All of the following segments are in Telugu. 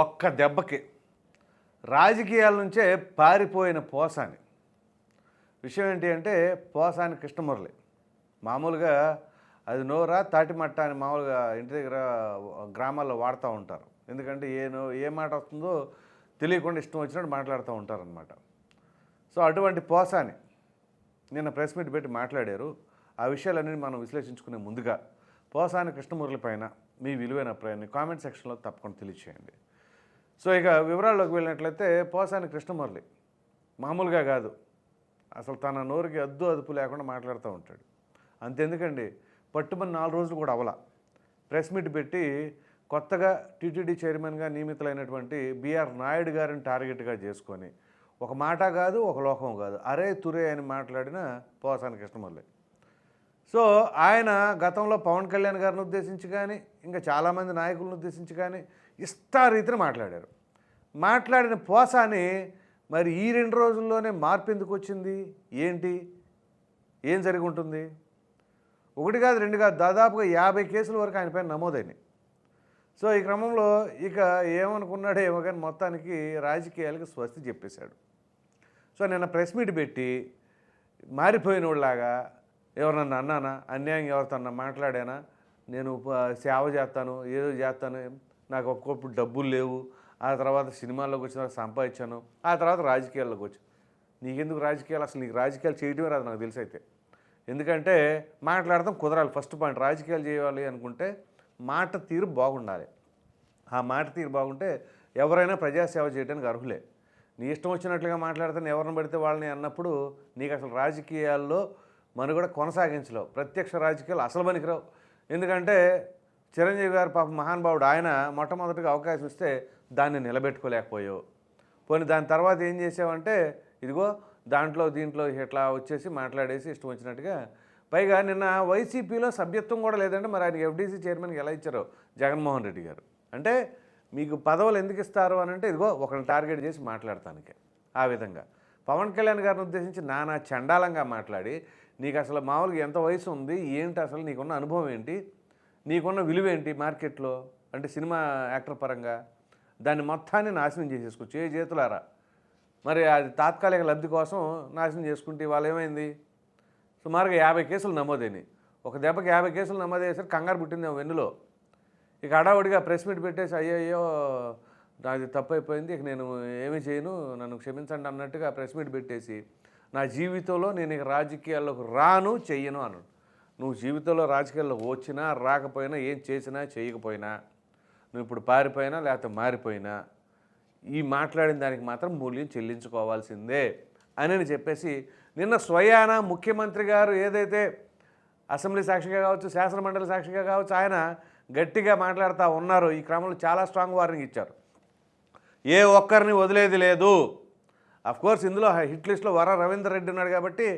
ఒక్క దెబ్బకి. రాజకీయాల నుంచే పారిపోయిన పోసాని. విషయం ఏంటి అంటే పోసాని కృష్ణమురళి. మామూలుగా అది నోరా తాటిమట్ట అని మామూలుగా ఇంటి దగ్గర గ్రామాల్లో వాడుతూ ఉంటారు. ఎందుకంటే ఏ నో ఏ మాట వస్తుందో తెలియకుండా ఇష్టం వచ్చినట్టు మాట్లాడుతూ ఉంటారనమాట సో అటువంటి పోసాని నిన్న ప్రెస్ మీట్ పెట్టి మాట్లాడారు. ఆ విషయాలన్నీ మనం విశ్లేషించుకునే ముందుగా పోసాని కృష్ణమురళి పైన మీ విలువైన అభిప్రాయాన్ని కామెంట్ సెక్షన్లో తప్పకుండా తెలియచేయండి. సో ఇక వివరాల్లోకి వెళ్ళినట్లయితే పోసాని కృష్ణమురళి. మామూలుగా కాదు. అసలు తన నోరుకి అద్దు అదుపు లేకుండా మాట్లాడుతూ ఉంటాడు. అంతెందుకండి? పట్టుమని నాలుగు రోజులు కూడా అవల. ప్రెస్ మీట్ పెట్టి కొత్తగా టీటీడీ చైర్మన్గా నియమితులైనటువంటి బీఆర్ నాయుడు గారిని టార్గెట్గా చేసుకొని ఒక మాట కాదు ఒక లోకం కాదు అరే తురే అని మాట్లాడిన పోసాని కృష్ణమురళి. సో ఆయన గతంలో పవన్ కళ్యాణ్ గారిని ఉద్దేశించి కానీ ఇంకా చాలామంది నాయకులను ఉద్దేశించి కానీ ఇష్టారీతిని మాట్లాడారు. మాట్లాడిన పోసాని మరి ఈ రెండు రోజుల్లోనే మార్పు ఎందుకు వచ్చింది? ఏంటి? ఏం జరిగి ఉంటుంది? ఒకటి కాదు రెండు కాదు దాదాపుగా యాభై కేసుల వరకు ఆయన పైన నమోదైనాయి. సో ఈ క్రమంలో ఇక ఏమనుకున్నాడో ఏమో కానీ మొత్తానికి రాజకీయాలకు స్వస్తి చెప్పేశాడు. సో నిన్న ప్రెస్ మీట్ పెట్టి మారిపోయిన వాళ్ళలాగా ఎవరన్నా అన్నానా అన్యాయం ఎవరితో మాట్లాడానా? నేను సేవ చేస్తాను ఏదో చేస్తాను నాకు ఒక్కొక్కప్పుడు డబ్బులు లేవు. ఆ తర్వాత సినిమాల్లోకి వచ్చిన తర్వాత సంపాదించాను. ఆ తర్వాత రాజకీయాల్లోకి వచ్చాను నీకెందుకు రాజకీయాలు? అసలు నీకు రాజకీయాలు చేయటమే రాదు నాకు తెలిసి అయితే. ఎందుకంటే మాట్లాడటం కుదరాలి. ఫస్ట్ పాయింట్ రాజకీయాలు చేయాలి అనుకుంటే మాట తీరు బాగుండాలి. ఆ మాట తీరు బాగుంటే ఎవరైనా ప్రజాసేవ చేయడానికి అర్హులే. నీ ఇష్టం వచ్చినట్లుగా మాట్లాడితే ఎవరిని పడితే వాళ్ళని అన్నప్పుడు నీకు అసలు రాజకీయాల్లో మనుగడ కొనసాగించలేవు. ప్రత్యక్ష రాజకీయాలు అసలు పనికిరావు. ఎందుకంటే చిరంజీవి గారు పాప మహానుభావుడు ఆయన మొట్టమొదటిగా అవకాశం ఇస్తే దాన్ని నిలబెట్టుకోలేకపోయావు. పోనీ దాని తర్వాత ఏం చేసావంటే ఇదిగో దాంట్లో దీంట్లో ఇట్లా వచ్చేసి మాట్లాడేసి ఇష్టం వచ్చినట్టుగా పైగా నిన్న వైసీపీలో సభ్యత్వం కూడా లేదంటే మరి ఆయన ఎఫ్డీసీ చైర్మన్కి ఎలా ఇచ్చారో జగన్మోహన్ రెడ్డి గారు. అంటే మీకు పదవులు ఎందుకు ఇస్తారు అని అంటే ఇదిగో ఒకరిని టార్గెట్ చేసి మాట్లాడటానికే ఆ విధంగా. పవన్ కళ్యాణ్ గారిని ఉద్దేశించి నానా చండాలంగా మాట్లాడి నీకు అసలు మామూలుగా ఎంత వయసు ఉంది ఏంటి అసలు నీకున్న అనుభవం ఏంటి? నీకున్న విలువ ఏంటి మార్కెట్లో? అంటే సినిమా యాక్టర్ పరంగా దాన్ని మొత్తాన్ని నాశనం చేసేసుకోవచ్చు ఏ చేతులారా? మరి అది తాత్కాలిక లబ్ధి కోసం నాశనం చేసుకుంటే వాళ్ళు ఏమైంది? సుమారుగా యాభై కేసులు నమోదైనాయి. ఒక దెబ్బకి యాభై కేసులు నమోదయ్యేసరికి కంగారు పుట్టింది ఆ వెన్నులో. ఇక అడావుడిగా ప్రెస్ మీట్ పెట్టేసి అయ్యో అయ్యో అది తప్పు అయిపోయింది ఇక నేను ఏమీ చేయను నన్ను క్షమించండి అన్నట్టుగా ప్రెస్ మీట్ పెట్టేసి నా జీవితంలో నేను రాజకీయాల్లోకి రాను చెయ్యను అన్నాడు. నువ్వు జీవితంలో రాజకీయాల్లోకి వచ్చినా రాకపోయినా ఏం చేసినా చేయకపోయినా నువ్వు ఇప్పుడు పారిపోయినా లేకపోతే మారిపోయినా ఈ మాట్లాడిన దానికి మాత్రం మూల్యం చెల్లించుకోవాల్సిందే అని చెప్పేసి నిన్న స్వయాన ముఖ్యమంత్రి గారు ఏదైతే అసెంబ్లీ సాక్షిగా కావచ్చు శాసనమండలి సాక్షిగా కావచ్చు ఆయన గట్టిగా మాట్లాడుతూ ఉన్నారు ఈ క్రమంలో చాలా స్ట్రాంగ్ వార్నింగ్ ఇచ్చారు. ఏ ఒక్కరిని వదిలేది లేదు. కోర్స్ ఇందులో హిట్ లిస్ట్లో వర్ర రవీందర్ రెడ్డి ఉన్నాడు కాబట్టి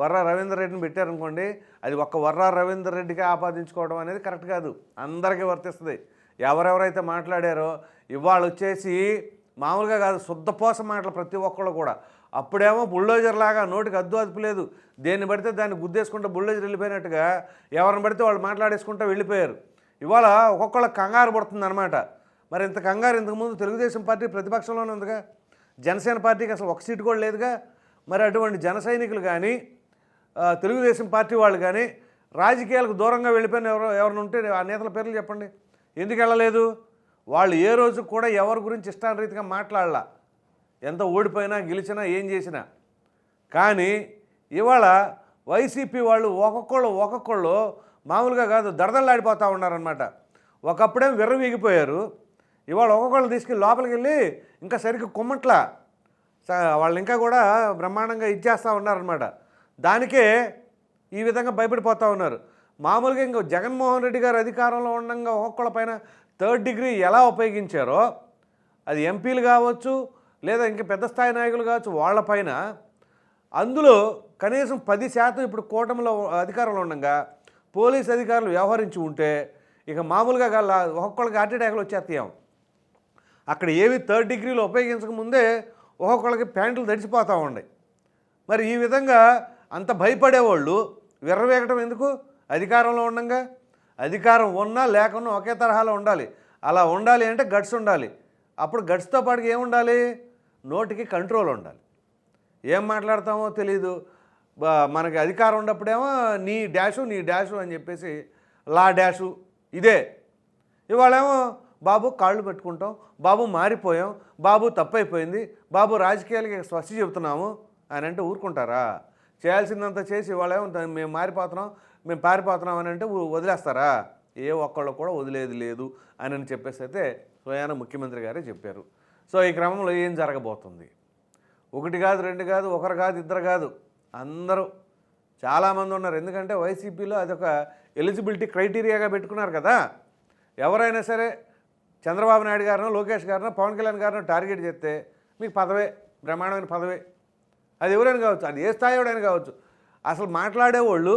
వర్ర రవీందర్ రెడ్డిని పెట్టారనుకోండి అది ఒక్క వర్ర రవీందర్ రెడ్డికి ఆపాదించుకోవడం అనేది కరెక్ట్ కాదు. అందరికీ వర్తిస్తుంది. ఎవరెవరైతే మాట్లాడారో ఇవాళ వచ్చేసి మామూలుగా కాదు శుద్ధపోస మాటలు ప్రతి ఒక్కళ్ళు కూడా. అప్పుడేమో బుల్డోజర్ లాగా నోటికి అద్దు అదుపు లేదు. దేన్ని పడితే దాన్ని గుద్దేసుకుంటూ బుల్డోజర్ వెళ్ళిపోయినట్టుగా ఎవరిని పడితే వాళ్ళు మాట్లాడేసుకుంటూ వెళ్ళిపోయారు. ఇవాళ ఒక్కొక్కళ్ళ కంగారు పడుతుంది అనమాట మరి ఇంత కంగారు ఇంతకుముందు తెలుగుదేశం పార్టీ ప్రతిపక్షంలోనే ఉందిగా? జనసేన పార్టీకి అసలు ఒక సీటు కూడా లేదుగా. మరి అటువంటి జన సైనికులు కానీ తెలుగుదేశం పార్టీ వాళ్ళు కానీ రాజకీయాలకు దూరంగా వెళ్ళిపోయిన ఎవరు ఎవరిని ఉంటే ఆ నేతల పేర్లు చెప్పండి. ఎందుకు వెళ్ళలేదు? వాళ్ళు ఏ రోజు కూడా ఎవరి గురించి ఇష్టారీతిగా మాట్లాడాల. ఎంత ఓడిపోయినా గెలిచినా ఏం చేసినా. కానీ ఇవాళ వైసీపీ వాళ్ళు ఒక్కొక్కళ్ళు ఒక్కొక్కళ్ళు మామూలుగా కాదు దడదల్లాడిపోతూ ఉన్నారనమాట ఒకప్పుడేం విర్రవీగిపోయారు. ఇవాళ ఒక్కొక్కళ్ళు తీసుకెళ్ళి లోపలికి వెళ్ళి ఇంకా సరిగ్గా కుమ్మట్ల. వాళ్ళు ఇంకా కూడా బ్రహ్మాండంగా ఇచ్చేస్తూ ఉన్నారనమాట దానికే ఈ విధంగా భయపడిపోతూ ఉన్నారు. మామూలుగా ఇంకా జగన్మోహన్ రెడ్డి గారు అధికారంలో ఉండగా ఒక్కొక్కళ్ళ పైన థర్డ్ డిగ్రీ ఎలా ఉపయోగించారో అది ఎంపీలు కావచ్చు లేదా ఇంకా పెద్ద స్థాయి నాయకులు కావచ్చు వాళ్ళపైన అందులో కనీసం పది శాతం ఇప్పుడు కూటమిలో అధికారంలో ఉండగా పోలీస్ అధికారులు వ్యవహరించి ఉంటే ఇక మామూలుగా గల ఒక్కొక్కళ్ళకి హార్ట్ అటాక్లు వచ్చేస్తాం అక్కడ ఏవి థర్డ్ డిగ్రీలో ఉపయోగించక ముందే ఒక్కొక్కళ్ళకి ప్యాంట్లు తడిసిపోతూ ఉన్నాయి. మరి ఈ విధంగా అంత భయపడేవాళ్ళు విర్రవేగటం ఎందుకు? అధికారంలో ఉండగా? అధికారం ఉన్నా లేకున్నా ఒకే తరహాలో ఉండాలి. అలా ఉండాలి అంటే గట్స్ ఉండాలి. అప్పుడు గట్స్తో పాటు ఏముండాలి నోటికి కంట్రోల్ ఉండాలి. ఏం మాట్లాడతామో తెలీదు. మనకి అధికారం ఉన్నప్పుడేమో నీ డాషు నీ డాషు అని చెప్పేసి లా డాషు ఇదే. ఇవాళేమో బాబు కాళ్ళు పెట్టుకుంటాం బాబు మారిపోయాం బాబు తప్పైపోయింది బాబు రాజకీయాలకి స్వస్తి చెబుతున్నాము అని అంటే ఊరుకుంటారా? చేయాల్సిందంతా చేసి వాళ్ళేమో మేము మారిపోతున్నాం మేము పారిపోతున్నాం అని అంటే వదిలేస్తారా? ఏ ఒక్కళ్ళు కూడా వదిలేది లేదు అని అని చెప్పేసి అయితే స్వయాన ముఖ్యమంత్రి గారే చెప్పారు. సో ఈ క్రమంలో ఏం జరగబోతుంది? ఒకటి కాదు రెండు కాదు ఒకరు కాదు ఇద్దరు కాదు అందరూ చాలామంది ఉన్నారు. ఎందుకంటే వైసీపీలో అదొక ఎలిజిబిలిటీ క్రైటీరియాగా పెట్టుకున్నారు కదా. ఎవరైనా సరే చంద్రబాబు నాయుడు గారినో లోకేష్ గారినో పవన్ కళ్యాణ్ గారినో టార్గెట్ చేస్తే మీకు పదవే బ్రహ్మాండమైన పదవే. అది ఎవరైనా కావచ్చు అది ఏ స్థాయిడైనా కావచ్చు. అసలు మాట్లాడేవాళ్ళు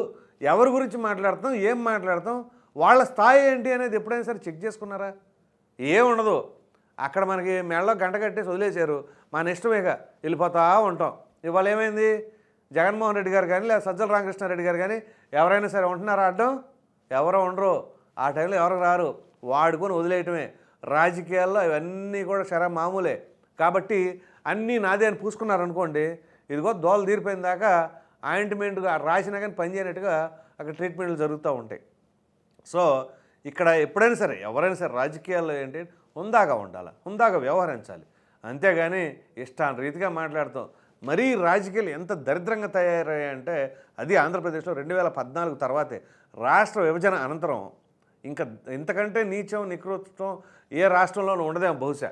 ఎవరి గురించి మాట్లాడతాం ఏం మాట్లాడతాం వాళ్ళ స్థాయి ఏంటి అనేది ఎప్పుడైనా సరే చెక్ చేసుకున్నారా? ఏముండదు అక్కడ మనకి మెడలో గంట కట్టేసి వదిలేశారు. మన ఇష్టమేగా వెళ్ళిపోతా ఉంటాం. ఇవాళ ఏమైంది? జగన్మోహన్ రెడ్డి గారు కానీ లేదా సజ్జల రామకృష్ణారెడ్డి గారు కానీ ఎవరైనా సరే ఉంటున్నారా అడ్డం? ఎవరో ఉండరు. ఆ టైంలో ఎవరు రారు? వాడుకొని వదిలేయటమే. రాజకీయాల్లో ఇవన్నీ కూడా శర మామూలే. కాబట్టి అన్నీ నాదే అని పూసుకున్నారనుకోండి ఇదిగో దోలు తీరిపోయిన దాకా ఆయింట్మెంట్గా రాసినా కానీ పనిచేయనట్టుగా అక్కడ ట్రీట్మెంట్లు జరుగుతూ ఉంటాయి. సో ఇక్కడ ఎప్పుడైనా సరే ఎవరైనా సరే రాజకీయాల్లో ఏంటి హుందాగా ఉండాలి హుందాగా వ్యవహరించాలి. అంతేగాని ఇష్టాన్ రీతిగా మాట్లాడతాం. మరీ రాజకీయాలు ఎంత దరిద్రంగా తయారయ్యాయంటే అది ఆంధ్రప్రదేశ్లో రెండు వేల పద్నాలుగు తర్వాతే. రాష్ట్ర విభజన అనంతరం ఇంకా ఇంతకంటే నీచం నికృష్టం ఏ రాష్ట్రంలోనూ ఉండదేమో బహుశా.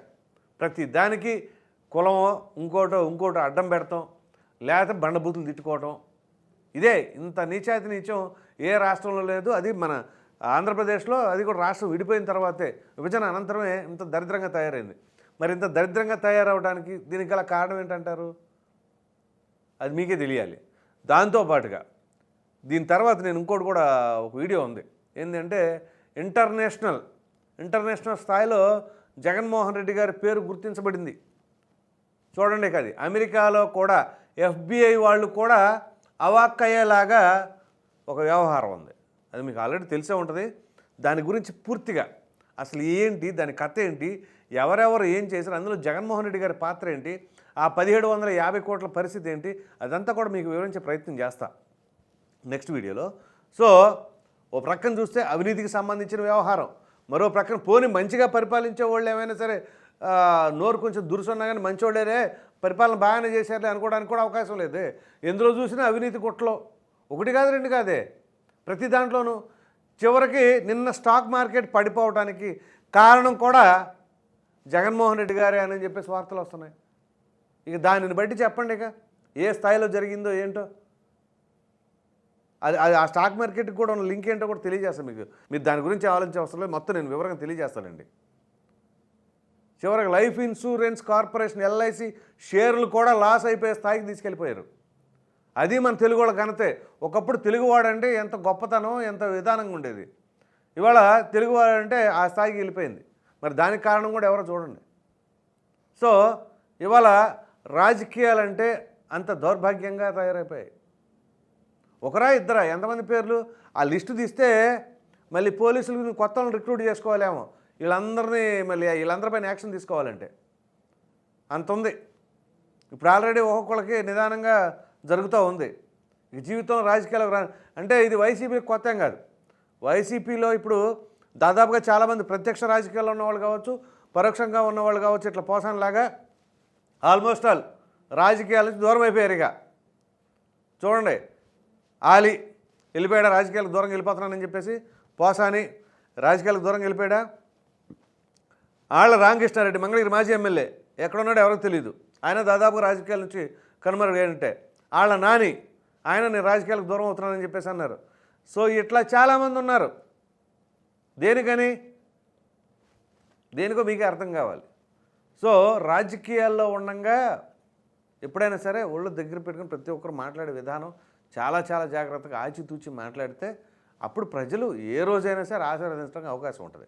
ప్రతి దానికి కులమో ఇంకోటో ఇంకోటో అడ్డం పెడతాం. లేకపోతే బండబూతులు తిట్టుకోవటం. ఇదే ఇంత నీచాతి నీచం ఏ రాష్ట్రంలో లేదు. అది మన ఆంధ్రప్రదేశ్లో అది కూడా రాష్ట్రం విడిపోయిన తర్వాతే విభజన అనంతరమే ఇంత దరిద్రంగా తయారైంది. మరి ఇంత దరిద్రంగా తయారవడానికి దీనికి గల కారణం ఏంటంటారు? అది మీకే తెలియాలి. దాంతోపాటుగా దీని తర్వాత నేను ఇంకోటి కూడా ఒక వీడియో ఉంది. ఏంటంటే ఇంటర్నేషనల్ ఇంటర్నేషనల్ స్థాయిలో జగన్మోహన్ రెడ్డి గారి పేరు గుర్తించబడింది. చూడండి అది. అమెరికాలో కూడా ఎఫ్బిఐ వాళ్ళు కూడా అవాక్కయ్యేలాగా ఒక వ్యవహారం ఉంది. అది మీకు ఆల్రెడీ తెలిసే ఉంటుంది. దాని గురించి పూర్తిగా అసలు ఏంటి దాని కథ ఏంటి ఎవరెవరు ఏం చేశారు అందులో జగన్మోహన్ రెడ్డి గారి పాత్ర ఏంటి ఆ పదిహేడు వందల యాభై కోట్ల పరిస్థితి ఏంటి అదంతా కూడా మీకు వివరించే ప్రయత్నం చేస్తా నెక్స్ట్ వీడియోలో. సో ఓ ప్రక్కన చూస్తే అవినీతికి సంబంధించిన వ్యవహారం. మరో ప్రక్కన పోని మంచిగా పరిపాలించే వాళ్ళు ఏమైనా సరే నోరు కొంచెం దురుసున్నా కానీ మంచోళ్ళేరే పరిపాలన బాగానే చేశారులే అనుకోవడానికి కూడా అవకాశం లేదు. ఎందులో చూసినా అవినీతి కుట్లో. ఒకటి కాదు రెండు కాదే. ప్రతి దాంట్లోనూ చివరికి నిన్న స్టాక్ మార్కెట్ పడిపోవడానికి కారణం కూడా జగన్మోహన్ రెడ్డి గారే అని చెప్పేసి వార్తలు వస్తున్నాయి. ఇక దానిని బట్టి చెప్పండి ఇక. ఏ స్థాయిలో జరిగిందో ఏంటో? అది అది ఆ స్టాక్ మార్కెట్కి కూడా ఉన్న లింక్ ఏంటో కూడా తెలియజేస్తాను మీకు. మీరు దాని గురించి ఆలోచించే అవసరం లేదు. మొత్తం నేను వివరంగా తెలియజేస్తానండి. చివరికి లైఫ్ ఇన్సూరెన్స్ కార్పొరేషన్ ఎల్ఐసి షేర్లు కూడా లాస్ అయిపోయే స్థాయికి తీసుకెళ్ళిపోయారు. అది మన తెలుగు వాళ్ళ ఘనతే ఒకప్పుడు తెలుగువాడంటే ఎంత గొప్పతనం ఎంత విధానంగా ఉండేది. ఇవాళ తెలుగువాడంటే ఆ స్థాయికి వెళ్ళిపోయింది. మరి దానికి కారణం కూడా ఎవరో చూడండి. సో ఇవాళ రాజకీయాలంటే అంత దౌర్భాగ్యంగా తయారైపోయాయి. ఒకరా ఇద్దరా? ఎంతమంది పేర్లు? ఆ లిస్టు తీస్తే మళ్ళీ పోలీసులు కొత్త వాళ్ళని రిక్రూట్ చేసుకోవాలేమో. వీళ్ళందరినీ మళ్ళీ వీళ్ళందరిపైన యాక్షన్ తీసుకోవాలంటే. అంత ఉంది ఇప్పుడు ఆల్రెడీ ఒక్కొక్కళ్ళకి నిదానంగా జరుగుతూ ఉంది. ఈ జీవితం రాజకీయాలకు రా అంటే ఇది వైసీపీకి కొత్త కాదు. వైసీపీలో ఇప్పుడు దాదాపుగా చాలామంది ప్రత్యక్ష రాజకీయాల్లో ఉన్నవాళ్ళు కావచ్చు పరోక్షంగా ఉన్నవాళ్ళు కావచ్చు ఇట్లా పోసాన్లాగా ఆల్మోస్ట్ ఆల్ రాజకీయాల నుంచి దూరం అయిపోయారు ఇక. చూడండి. ఆలి వెళ్ళిపోయాడా? రాజకీయాలకు దూరంగా వెళ్ళిపోతున్నానని చెప్పేసి పోసాని రాజకీయాలకు దూరంగా వెళ్ళిపోయాడా? ఆళ్ళ రామకృష్ణారెడ్డి మంగళగిరి మాజీ ఎమ్మెల్యే. ఎక్కడున్నాడో ఎవరికి తెలియదు ఆయన దాదాపు రాజకీయాల నుంచి కనుమరుగైనట్టే ఆళ్ళ నాని ఆయన నేను రాజకీయాలకు దూరం అవుతున్నానని చెప్పేసి అన్నారు. సో ఇట్లా చాలామంది ఉన్నారు. దేనికని? దేనికో మీకే అర్థం కావాలి. సో రాజకీయాల్లో ఉండగా ఎప్పుడైనా సరే ఒళ్ళు దగ్గర పెట్టుకుని ప్రతి ఒక్కరు మాట్లాడే విధానం చాలా చాలా జాగ్రత్తగా ఆచితూచి మాట్లాడితే అప్పుడు ప్రజలు ఏ రోజైనా సరే ఆశీర్వదించడానికి అవకాశం ఉంటుంది.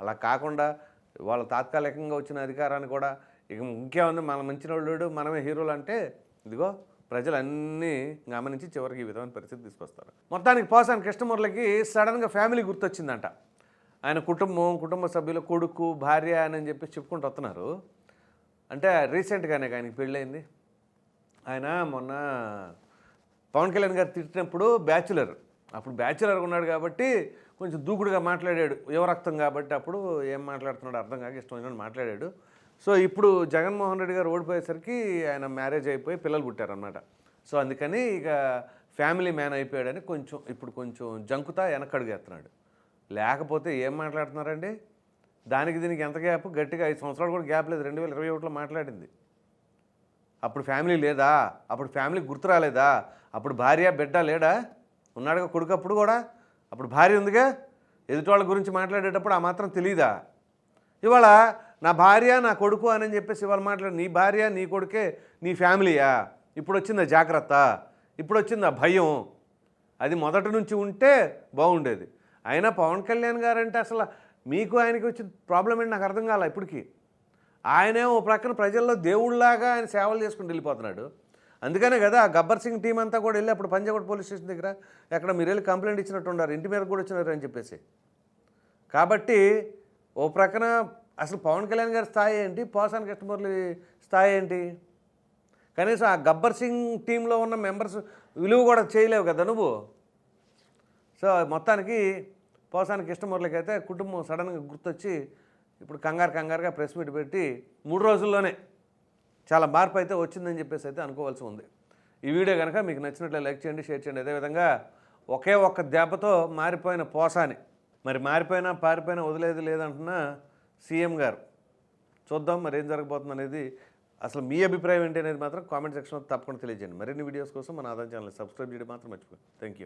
అలా కాకుండా వాళ్ళ తాత్కాలికంగా వచ్చిన అధికారాన్ని కూడా ఇక ఇంకేముంది? మన మంచి మనమే హీరోలు అంటే ఇదిగో ప్రజలు అన్నీ గమనించి చివరికి ఈ విధమైన పరిస్థితి తీసుకొస్తారు. మొత్తానికి పోసాని కృష్ణమురళికి సడన్గా ఫ్యామిలీ గుర్తొచ్చిందంట. ఆయన కుటుంబం కుటుంబ సభ్యులు కొడుకు భార్య అని చెప్పి చెప్పుకుంటూ వస్తున్నారు. అంటే రీసెంట్గానే ఆయనకి పెళ్ళయింది. ఆయన మొన్న పవన్ కళ్యాణ్ గారు తిట్టినప్పుడు బ్యాచులర్. అప్పుడు బ్యాచులర్ ఉన్నాడు కాబట్టి కొంచెం దూకుడుగా మాట్లాడాడు. యువరక్తం కాబట్టి అప్పుడు ఏం మాట్లాడుతున్నాడు అర్థం కాక ఇష్టం అని మాట్లాడాడు. సో ఇప్పుడు జగన్మోహన్ రెడ్డి గారు ఓడిపోయేసరికి ఆయన మ్యారేజ్ అయిపోయి పిల్లలు పుట్టారనమాట సో అందుకని ఇక ఫ్యామిలీ మ్యాన్ అయిపోయాడని కొంచెం ఇప్పుడు కొంచెం జంకుతా వెనకడుగేస్తున్నాడు లేకపోతే ఏం మాట్లాడుతున్నారండి? దానికి దీనికి ఎంత గ్యాప్? గట్టిగా ఐదు సంవత్సరాలు కూడా గ్యాప్ లేదు. రెండు వేల ఇరవై ఒకటిలో మాట్లాడింది. అప్పుడు ఫ్యామిలీ లేదా? అప్పుడు ఫ్యామిలీ గుర్తు రాలేదా? అప్పుడు భార్య బిడ్డ లేడా? ఉన్నాడుగా కొడుకు అప్పుడు కూడా? అప్పుడు భార్య ఉందిగా? ఎదుటి గురించి మాట్లాడేటప్పుడు ఆ మాత్రం తెలియదా ఇవాళ నా భార్య నా కొడుకు అని చెప్పేసి ఇవాళ మాట్లాడు నీ భార్య నీ కొడుకే నీ ఫ్యామిలీయా? ఇప్పుడు వచ్చిందా జాగ్రత్త? ఇప్పుడు వచ్చిందా భయం? అది మొదటి నుంచి ఉంటే బాగుండేది. అయినా పవన్ కళ్యాణ్ గారంటే అసలు మీకు ఆయనకి వచ్చిన ప్రాబ్లం ఏంటి నాకు అర్థం కాలే ఇప్పటికీ? ఆయనే ఓ ప్రక్కన ప్రజల్లో దేవుళ్ళలాగా ఆయన సేవలు చేసుకుంటూ వెళ్ళిపోతున్నాడు. అందుకనే కదా ఆ గబ్బర్ సింగ్ టీం అంతా కూడా వెళ్ళి అప్పుడు పంజాగుట్ పోలీస్ స్టేషన్ దగ్గర ఎక్కడ మీరు వెళ్ళి కంప్లైంట్ ఇచ్చినట్టు ఉన్నారు. ఇంటి మీద కూడా వచ్చినారు అని చెప్పేసి. కాబట్టి ఓ ప్రక్కన అసలు పవన్ కళ్యాణ్ గారి స్థాయి ఏంటి? పోసాని కృష్ణమురళి స్థాయి ఏంటి? కనీసం ఆ గబ్బర్ సింగ్ టీంలో ఉన్న మెంబర్స్ విలువ కూడా చేయలేవు కదా నువ్వు. సో మొత్తానికి పోసానికి కృష్ణమురళికి అయితే కుటుంబం సడన్గా గుర్తొచ్చి ఇప్పుడు కంగారు కంగారుగా ప్రెస్ మీట్ పెట్టి మూడు రోజుల్లోనే చాలా మార్పు అయితే వచ్చిందని చెప్పేసి అయితే అనుకోవాల్సి ఉంది. ఈ వీడియో కనుక మీకు నచ్చినట్లే లైక్ చేయండి షేర్ చేయండి. అదేవిధంగా ఒకే ఒక్క దెబ్బతో మారిపోయిన పోసాని. మరి మారిపోయినా పారిపోయినా వదిలేదు లేదంటున్నా సీఎం గారు. చూద్దాం మరి ఏం జరగబోతుంది అనేది అసలు మీ అభిప్రాయం ఏంటి అనేది మాత్రం కామెంట్ సెక్షన్లో తప్పకుండా తెలియజేయండి. మరిన్ని వీడియోస్ కోసం మన ఆదాయం ఛానల్ సబ్స్క్రైబ్ చేయడం మాత్రం మర్చిపోయింది థ్యాంక్ యూ